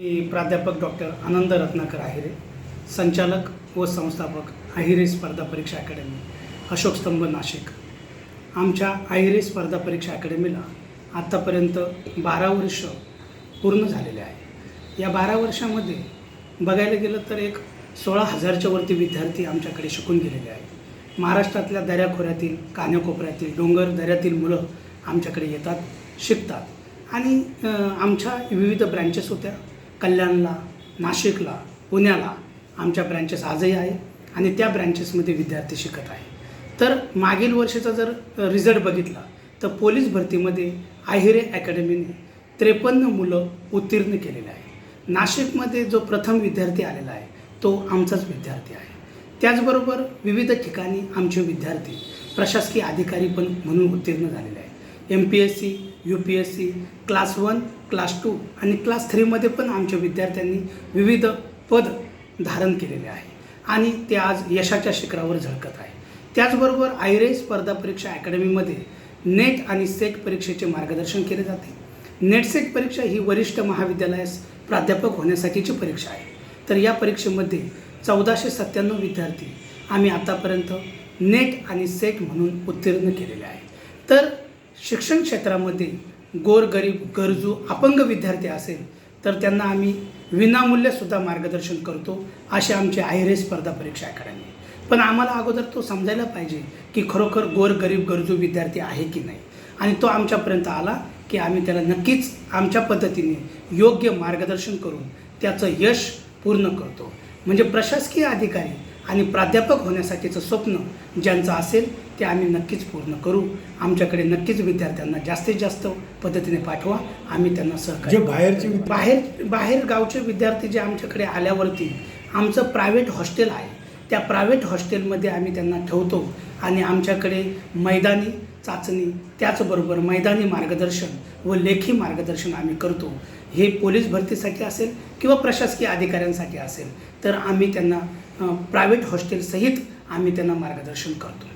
मी प्राध्यापक डॉक्टर आनंद रत्नाकर आहिरे संचालक व संस्थापक आहिरे स्पर्धा परीक्षा अकॅडमी अशोकस्तंभ नाशिक. आमच्या आहिरे स्पर्धा परीक्षा अकॅडमीला आत्तापर्यंत बारा वर्ष पूर्ण झालेले आहे. या बारा वर्षामध्ये बघायला गेलं तर एक सोळा हजारच्या वरती विद्यार्थी आमच्याकडे शिकून गेलेले आहेत. महाराष्ट्रातल्या दऱ्याखोऱ्यातील कान्याकोपऱ्यातील डोंगर दऱ्यातील मुलं आमच्याकडे येतात शिकतात. आणि आमच्या विविध ब्रँचेस होत्या. कल्याणला नाशिकला पुण्याला आमच्या ब्रँचेस आजही आहे आणि त्या ब्रँचेसमध्ये विद्यार्थी शिकत आहे. तर मागील वर्षाचा जर रिझल्ट बघितला तर पोलीस भरतीमध्ये आहिरे अकॅडमीने त्रेपन्न मुलं उत्तीर्ण केलेले आहे. नाशिकमध्ये जो प्रथम विद्यार्थी आलेला आहे तो आमचाच विद्यार्थी आहे. त्याचबरोबर विविध ठिकाणी आमचे विद्यार्थी प्रशासकीय अधिकारी पण म्हणून उत्तीर्ण झालेले आहे M P S C U P S C class one class two आणि क्लास थ्रीमध्ये पण आमच्या विद्यार्थ्यांनी विविध पद धारण केलेले आहे. आणि ते आज यशाच्या शिखरावर झळकत आहे. त्याचबरोबर आयरे स्पर्धा परीक्षा अकॅडमीमध्ये नेट आणि सेट परीक्षेचे मार्गदर्शन केले जाते. नेट सेट परीक्षा ही वरिष्ठ महाविद्यालयास प्राध्यापक होण्यासाठीची परीक्षा आहे. तर या परीक्षेमध्ये चौदाशे सत्त्याण्णव विद्यार्थी आम्ही आतापर्यंत नेट आणि सेट म्हणून उत्तीर्ण केलेले आहे. तर शिक्षण क्षेत्रामध्ये गोरगरीब गरजू अपंग विद्यार्थी असेल तर त्यांना आम्ही विनामूल्यसुद्धा मार्गदर्शन करतो अशी आमचे आयरे स्पर्धा परीक्षा अकॅडमी पण आम्हाला अगोदर तो समजायला पाहिजे की खरोखर गोरगरीब गरजू विद्यार्थी आहे की नाही. आणि तो आमच्यापर्यंत आला की आम्ही त्याला नक्कीच आमच्या पद्धतीने योग्य मार्गदर्शन करून त्याचं यश पूर्ण करतो. म्हणजे प्रशासकीय अधिकारी आणि प्राध्यापक होण्यासाठीचं स्वप्न ज्यांचं असेल ते आम्ही नक्कीच पूर्ण करू. आमच्याकडे नक्कीच विद्यार्थ्यांना जास्तीत जास्त पद्धतीने पाठवा. आम्ही त्यांना सहकार्य जे बाहेरचे बाहेर बाहेर गावचे विद्यार्थी जे आमच्याकडे आल्यावरती आमचं प्रायव्हेट हॉस्टेल आहे. त्या प्रायव्हेट हॉस्टेलमध्ये आम्ही त्यांना ठेवतो. आणि आमच्याकडे मैदानी चाचणी त्याचबरोबर मैदानी मार्गदर्शन व लेखी मार्गदर्शन आम्ही करतो. हे पोलीस भरतीसाठी असेल किंवा प्रशासकीय अधिकाऱ्यांसाठी असेल तर आम्ही त्यांना प्रायव्हेट हॉस्टेलसहित आम्ही त्यांना मार्गदर्शन करतो.